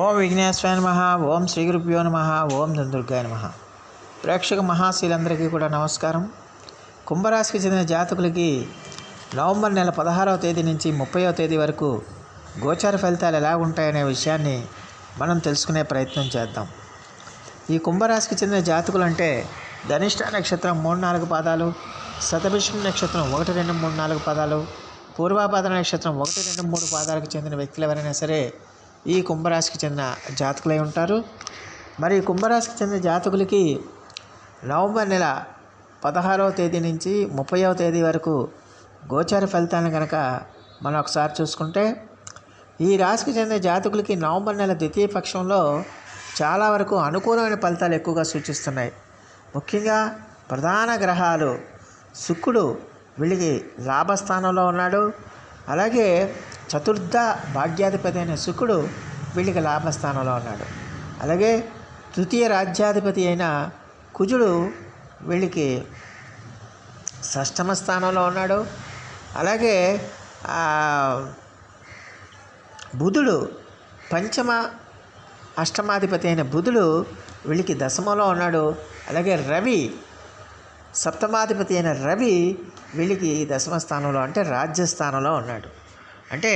ఓం విఘ్నేశ్వరాయ నమ ఓం శ్రీ గురుభ్యో నమ ఓం దుర్గాయ నమ. ప్రేక్షక మహాశీలందరికీ కూడా నమస్కారం. కుంభరాశికి చెందిన జాతకులకి నవంబర్ నెల పదహారవ తేదీ నుంచి ముప్పైవ తేదీ వరకు గోచార ఫలితాలు ఎలా ఉంటాయనే విషయాన్ని మనం తెలుసుకునే ప్రయత్నం చేద్దాం. ఈ కుంభరాశికి చెందిన జాతకులు అంటే ధనిష్ట నక్షత్రం మూడు నాలుగు పాదాలు శతభిషం నక్షత్రం ఒకటి రెండు మూడు నాలుగు పాదాలు పూర్వాపాద నక్షత్రం ఒకటి రెండు మూడు పాదాలకు చెందిన వ్యక్తులు ఎవరైనా సరే ఈ కుంభరాశికి చెందిన జాతకులై ఉంటారు. మరి కుంభరాశికి చెందిన జాతకులకి నవంబర్ నెల పదహారవ తేదీ నుంచి ముప్పైవ తేదీ వరకు గోచార ఫలితాలను కనుక మనం ఒకసారి చూసుకుంటే ఈ రాశికి చెందిన జాతకులకి నవంబర్ నెల ద్వితీయ పక్షంలో చాలా వరకు అనుకూలమైన ఫలితాలు ఎక్కువగా సూచిస్తున్నాయి. ముఖ్యంగా ప్రధాన గ్రహాలు శుక్రుడు వీళ్ళకి లాభస్థానంలో ఉన్నాడు. అలాగే చతుర్థ భాగ్యాధిపతి అయిన శుకుడు వీళ్ళకి లాభస్థానంలో ఉన్నాడు. అలాగే తృతీయ రాజ్యాధిపతి అయిన కుజుడు వీళ్ళకి షష్టమ స్థానంలో ఉన్నాడు. అలాగే బుధుడు పంచమ అష్టమాధిపతి అయిన బుధుడు వీళ్ళకి దశమలో ఉన్నాడు. అలాగే రవి సప్తమాధిపతి అయిన రవి వీళ్ళకి దశమ స్థానంలో అంటే రాజ్యస్థానంలో ఉన్నాడు. అంటే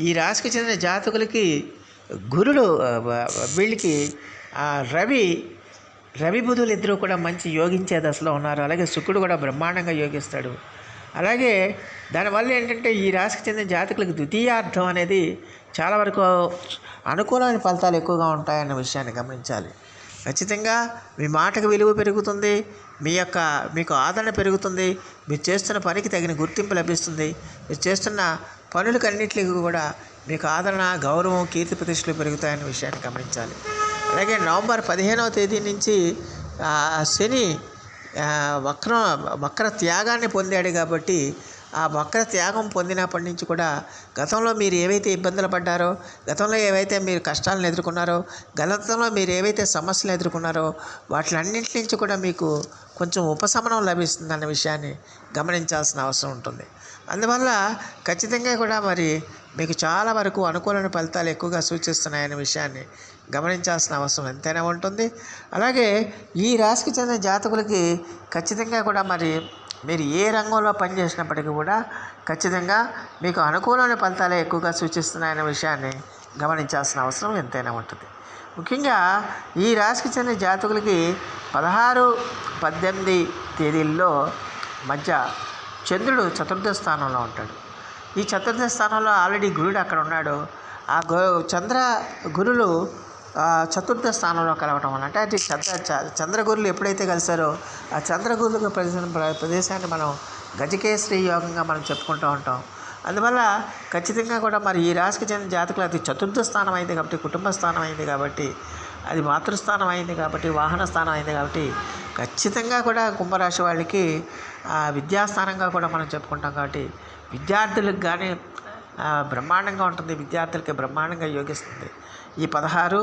ఈ రాశికి చెందిన జాతకులకి గురుడు వీళ్ళకి ఆ, రవి రవి బుధులు ఇద్దరు కూడా మంచి యోగించే దశలో ఉన్నారు. అలాగే శుక్రుడు కూడా బ్రహ్మాండంగా యోగిస్తాడు. అలాగే దానివల్ల ఏంటంటే ఈ రాశికి చెందిన జాతకులకు ద్వితీయార్థం అనేది చాలా వరకు అనుకూలమైన ఫలితాలు ఎక్కువగా ఉంటాయన్న విషయాన్ని గమనించాలి. ఖచ్చితంగా మీ మాటకు విలువ పెరుగుతుంది. మీ యొక్క మీకు ఆదరణ పెరుగుతుంది మీరు చేస్తున్న పనికి తగిన గుర్తింపు లభిస్తుంది మీరు చేస్తున్న పనులకన్నింటికి కూడా మీకు ఆదరణ గౌరవం కీర్తి ప్రతిష్టలు పెరుగుతాయన్న విషయాన్ని గమనించాలి. అలాగే నవంబర్ పదిహేనవ తేదీ నుంచి శని వక్ర వక్ర త్యాగాన్ని పొందాడు కాబట్టి ఆ వక్ర త్యాగం పొందినప్పటి నుంచి కూడా గతంలో మీరు ఏవైతే ఇబ్బందులు పడ్డారో గతంలో ఏవైతే మీరు కష్టాలను ఎదుర్కొన్నారో గతంలో మీరు ఏవైతే సమస్యలు ఎదుర్కొన్నారో వాటిలన్నింటి నుంచి కూడా మీకు కొంచెం ఉపశమనం లభిస్తుందన్న విషయాన్ని గమనించాల్సిన అవసరం ఉంటుంది. అందువల్ల ఖచ్చితంగా కూడా మరి మీకు చాలా వరకు అనుకూలమైన ఫలితాలు ఎక్కువగా సూచిస్తున్నాయనే విషయాన్ని గమనించాల్సిన అవసరం ఎంతైనా ఉంటుంది. అలాగే ఈ రాశికి చెందిన జాతకులకి ఖచ్చితంగా కూడా మరి మీరు ఏ రంగంలో పనిచేసినప్పటికీ కూడా ఖచ్చితంగా మీకు అనుకూలమైన ఫలితాలే ఎక్కువగా సూచిస్తున్నాయనే విషయాన్ని గమనించాల్సిన అవసరం ఎంతైనా ఉంటుంది. ముఖ్యంగా ఈ రాశికి చెందిన జాతకులకి పదహారు పద్దెనిమిది తేదీల్లో మధ్య చంద్రుడు చతుర్థ స్థానంలో ఉంటాడు. ఈ చతుర్థ స్థానంలో ఆల్రెడీ గురుడు అక్కడ ఉన్నాడు. ఆ గు చంద్ర గురులు చతుర్థ స్థానంలో కలవటం వల్ల. అంటే అది చంద్ర చ- చంద్రగురులు ఎప్పుడైతే కలిశారో ఆ చంద్రగురులకు ప్రదేశం ప్ర- ప్రదేశాన్ని మనం గజకేశ్రీ యోగంగా మనం చెప్పుకుంటూ ఉంటాం. అందువల్ల ఖచ్చితంగా కూడా మరి ఈ రాశికి చెందిన జాతకులు అది చతుర్థ స్థానం అయింది కాబట్టి కుటుంబ స్థానం అయింది కాబట్టి అది మాతృస్థానం అయింది కాబట్టి వాహన స్థానం అయింది కాబట్టి ఖచ్చితంగా కూడా కుంభరాశి వాళ్ళకి విద్యాస్థానంగా కూడా మనం చెప్పుకుంటాం కాబట్టి విద్యార్థులకు కానీ బ్రహ్మాండంగా ఉంటుంది. విద్యార్థులకి బ్రహ్మాండంగా యోగిస్తుంది. ఈ పదహారు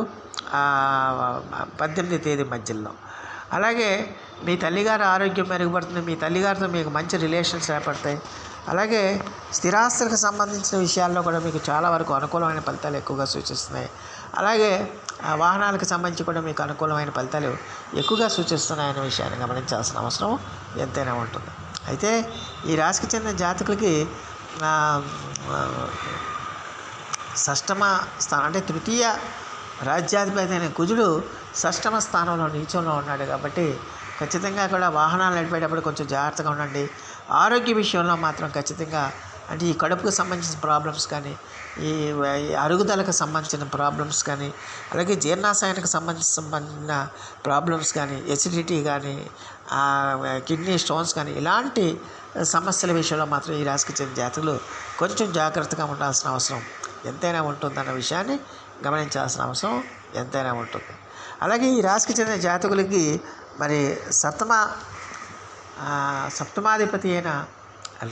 పద్దెనిమిది తేదీ మధ్యలో. అలాగే మీ తల్లిగారి ఆరోగ్యం మెరుగుపడుతుంది. మీ తల్లిగారితో మీకు మంచి రిలేషన్స్ ఏర్పడతాయి. అలాగే స్థిరాస్తులకు సంబంధించిన విషయాల్లో కూడా మీకు చాలా వరకు అనుకూలమైన ఫలితాలు ఎక్కువగా సూచిస్తున్నాయి. అలాగే వాహనాలకు సంబంధించి కూడా మీకు అనుకూలమైన ఫలితాలు ఎక్కువగా సూచిస్తున్నాయనే విషయాన్ని గమనించాల్సిన అవసరం ఎంతైనా ఉంటుంది. అయితే ఈ రాశికి చెందిన జాతకులకి షష్టమ స్థానం అంటే తృతీయ రాజ్యాధిపతి అయిన కుజుడు షష్టమ స్థానంలో నీచంలో ఉన్నాడు కాబట్టి ఖచ్చితంగా కూడా వాహనాలు నడిపేటప్పుడు కొంచెం జాగ్రత్తగా ఉండండి. ఆరోగ్య విషయంలో మాత్రం ఖచ్చితంగా అంటే ఈ కడుపుకు సంబంధించిన ప్రాబ్లమ్స్ కానీ ఈ ఈ అరుగుదలకు సంబంధించిన ప్రాబ్లమ్స్ కానీ అలాగే జీర్ణాశయానికి సంబంధించిన సంబంధించిన ప్రాబ్లమ్స్ కానీ ఎసిడిటీ కానీ కిడ్నీ స్టోన్స్ కానీ ఇలాంటి సమస్యల విషయంలో మాత్రం ఈ రాశికి చెందిన జాతకులు కొంచెం జాగ్రత్తగా ఉండాల్సిన అవసరం. ఎంతైనా ఉంటుందన్న విషయాన్ని గమనించాల్సిన అవసరం ఎంతైనా ఉంటుంది. అలాగే ఈ రాశికి చెందిన జాతకులకి మరి సప్తమ సప్తమాధిపతి అయిన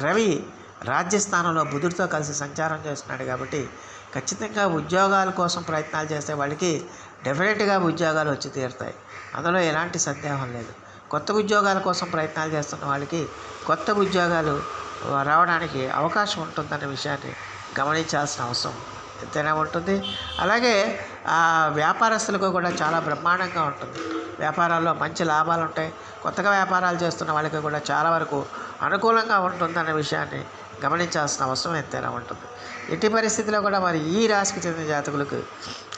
రవి రాజ్యస్థానంలో బుధుడితో కలిసి సంచారం చేస్తున్నాడు కాబట్టి ఖచ్చితంగా ఉద్యోగాల కోసం ప్రయత్నాలు చేసే వాళ్ళకి డెఫినెట్గా ఉద్యోగాలు వచ్చి తీరుతాయి. అందులో ఎలాంటి సందేహం లేదు. కొత్త ఉద్యోగాల కోసం ప్రయత్నాలు చేస్తున్న వాళ్ళకి కొత్త ఉద్యోగాలు రావడానికి అవకాశం ఉంటుందన్న విషయాన్ని గమనించాల్సిన అవసరం ఎంతైనా ఉంటుంది. అలాగే ఆ వ్యాపారస్తులకు కూడా చాలా బ్రహ్మాండంగా ఉంటుంది. వ్యాపారాల్లో మంచి లాభాలు ఉంటాయి. కొత్తగా వ్యాపారాలు చేస్తున్న వాళ్ళకి కూడా చాలా వరకు అనుకూలంగా ఉంటుందన్న విషయాన్ని గమనించాల్సిన అవసరం ఎంతైనా ఉంటుంది. ఎట్టి పరిస్థితిలో కూడా మరి ఈ రాశికి చెందిన జాతకులకు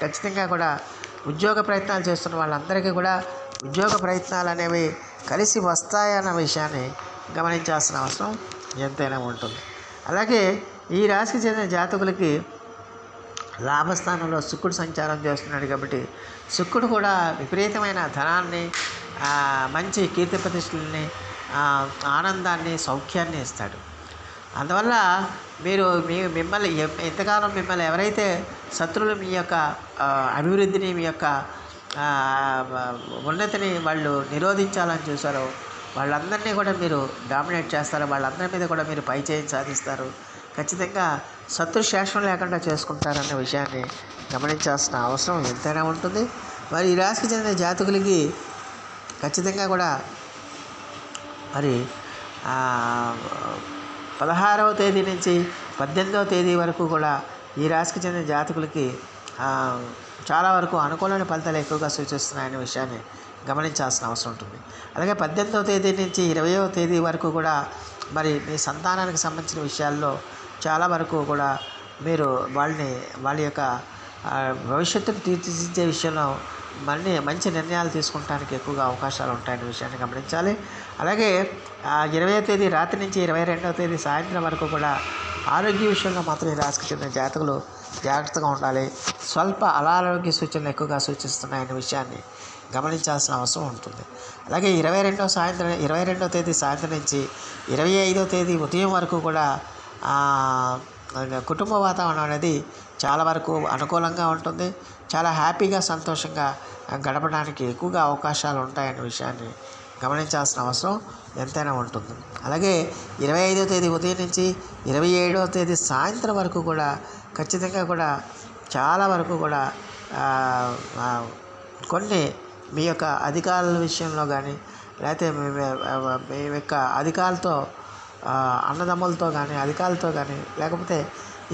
ఖచ్చితంగా కూడా ఉద్యోగ ప్రయత్నాలు చేస్తున్న వాళ్ళందరికీ కూడా ఉద్యోగ ప్రయత్నాలు అనేవి కలిసి వస్తాయన్న విషయాన్ని గమనించాల్సిన అవసరం ఎంతైనా ఉంటుంది. అలాగే ఈ రాశికి చెందిన జాతకులకి లాభస్థానంలో శుక్రుడు సంచారం చేస్తున్నాడు కాబట్టి శుక్రుడు కూడా విపరీతమైన ధనాన్ని మంచి కీర్తి ప్రతిష్టలని ఆనందాన్ని సౌఖ్యాన్ని ఇస్తాడు. అందువల్ల మీరు మీ మిమ్మల్ని ఎంతకాలం మిమ్మల్ని ఎవరైతే శత్రువులు మీ యొక్క అభివృద్ధిని మీ యొక్క ఉన్నతిని వాళ్ళు నిరోధించాలని చూసారో వాళ్ళందరినీ కూడా మీరు డామినేట్ చేస్తారు వాళ్ళందరి మీద కూడా మీరు పైచేయి సాధిస్తారు. ఖచ్చితంగా శత్రు శేషం లేకుండా చేసుకుంటారన్న విషయాన్ని గమనించాల్సిన అవసరం ఎంతైనా ఉంటుంది. మరి ఈ రాశికి చెందిన జాతకులకి ఖచ్చితంగా కూడా మరి పదహారవ తేదీ నుంచి పద్దెనిమిదవ తేదీ వరకు కూడా ఈ రాశికి చెందిన జాతకులకి చాలా వరకు అనుకూలమైన ఫలితాలు ఎక్కువగా సూచిస్తున్నాయనే విషయాన్ని గమనించాల్సిన అవసరం ఉంటుంది. అలాగే పద్దెనిమిదవ తేదీ నుంచి ఇరవయవ తేదీ వరకు కూడా మరి మీ సంతానానికి సంబంధించిన విషయాల్లో చాలా వరకు కూడా మీరు వాళ్ళని వాళ్ళ యొక్క భవిష్యత్తుకు భవిష్యత్తును తీర్చిదిద్దే విషయంలో మళ్ళీ మంచి నిర్ణయాలు తీసుకుంటానికి ఎక్కువగా అవకాశాలు ఉంటాయనే విషయాన్ని గమనించాలి. అలాగే ఇరవై తేదీ రాత్రి నుంచి ఇరవై రెండవ తేదీ సాయంత్రం వరకు కూడా ఆరోగ్య విషయంలో మాత్రం ఈ రాశికి చెందిన జాతకులు జాగ్రత్తగా ఉండాలి. స్వల్ప అనారోగ్య సూచనలు ఎక్కువగా సూచిస్తున్నాయనే విషయాన్ని గమనించాల్సిన అవసరం ఉంటుంది. అలాగే ఇరవై రెండో సాయంత్రం ఇరవై రెండో తేదీ సాయంత్రం నుంచి ఇరవై ఐదో తేదీ ఉదయం వరకు కూడా కుటుంబ వాతావరణం అనేది చాలా వరకు అనుకూలంగా ఉంటుంది. చాలా హ్యాపీగా సంతోషంగా గడపడానికి ఎక్కువగా అవకాశాలు ఉంటాయనే విషయాన్ని గమనించాల్సిన అవసరం ఎంతైనా ఉంటుంది. అలాగే ఇరవై ఐదో తేదీ ఉదయం నుంచి ఇరవై ఏడవ తేదీ సాయంత్రం వరకు కూడా ఖచ్చితంగా కూడా చాలా వరకు కూడా కొన్ని మీ యొక్క అధికారుల విషయంలో కానీ లేకపోతే మీ యొక్క అధికారులతో అన్నదమ్ములతో కానీ అధికారులతో కానీ లేకపోతే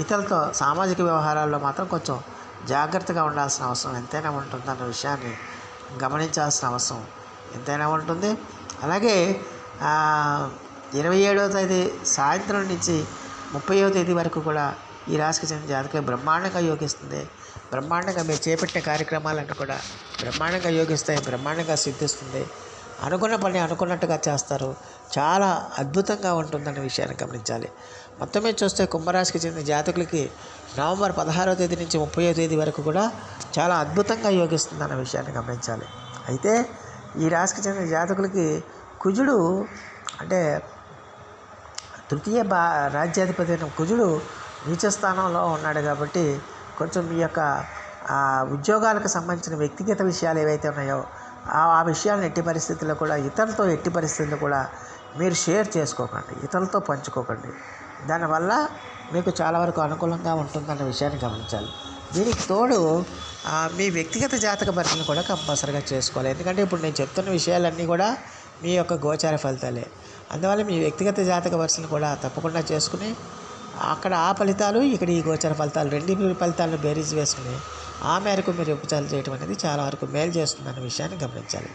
ఇతరులతో సామాజిక వ్యవహారాల్లో మాత్రం కొంచెం జాగ్రత్తగా ఉండాల్సిన అవసరం ఎంతైనా ఉంటుందన్న విషయాన్ని గమనించాల్సిన అవసరం ఎంతైనా ఉంటుంది. అలాగే ఇరవై ఏడవ తేదీ సాయంత్రం నుంచి ముప్పైవ తేదీ వరకు కూడా ఈ రాశికి చెందిన జాతకం బ్రహ్మాండంగా యోగిస్తుంది. బ్రహ్మాండంగా మీరు చేపట్టే కార్యక్రమాలన్నీ కూడా బ్రహ్మాండంగా యోగిస్తాయి బ్రహ్మాండంగా సిద్ధిస్తుంది. అనుకున్న పని అనుకున్నట్టుగా చేస్తారు. చాలా అద్భుతంగా ఉంటుందన్న విషయాన్ని గమనించాలి. మొత్తం మీద చూస్తే కుంభరాశికి చెందిన జాతకులకి నవంబర్ పదహారో తేదీ నుంచి ముప్పయో తేదీ వరకు కూడా చాలా అద్భుతంగా యోగిస్తుందన్న విషయాన్ని గమనించాలి. అయితే ఈ రాశికి చెందిన జాతకులకి కుజుడు అంటే తృతీయ బా రాజ్యాధిపతి అయిన కుజుడు నీచ స్థానంలో ఉన్నాడు కాబట్టి కొంచెం మీ యొక్క ఉద్యోగాలకు సంబంధించిన వ్యక్తిగత విషయాలు ఏవైతే ఉన్నాయో ఆ విషయాలను ఎట్టి పరిస్థితుల్లో కూడా ఇతరులతో ఎట్టి పరిస్థితుల్లో కూడా మీరు షేర్ చేసుకోకండి. ఇతరులతో పంచుకోకండి. దానివల్ల మీకు చాలా వరకు అనుకూలంగా ఉంటుందన్న విషయాన్ని గమనించాలి. దీనికి తోడు మీ వ్యక్తిగత జాతక పరిశీలన కూడా కంపల్సరీగా చేసుకోవాలి. ఎందుకంటే ఇప్పుడు నేను చెప్తున్న విషయాలన్నీ కూడా మీ యొక్క గోచార ఫలితాలే. అందువల్ల మీ వ్యక్తిగత జాతక పరిశీలన కూడా తప్పకుండా చేసుకుని అక్కడ ఆ ఫలితాలు ఇక్కడ ఈ గోచర ఫలితాలు రెండు ఫలితాలను బేరీజ్ వేసుకుని ఆ మేరకు మీరు ఉపచారాలు చేయడం అనేది చాలా వరకు మేలు చేస్తుందన్న విషయాన్ని గమనించాలి.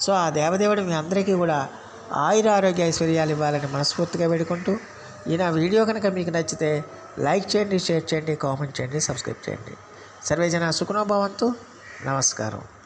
సో ఆ దేవదేవుడు మీ అందరికీ కూడా ఆయుర ఆరోగ్య ఐశ్వర్యాలు ఇవ్వాలని మనస్ఫూర్తిగా వేడుకుంటూ ఈ నా వీడియో కనుక మీకు నచ్చితే లైక్ చేయండి షేర్ చేయండి కామెంట్ చేయండి సబ్స్క్రైబ్ చేయండి. సర్వేజన సుఖనోభవంతు నమస్కారం.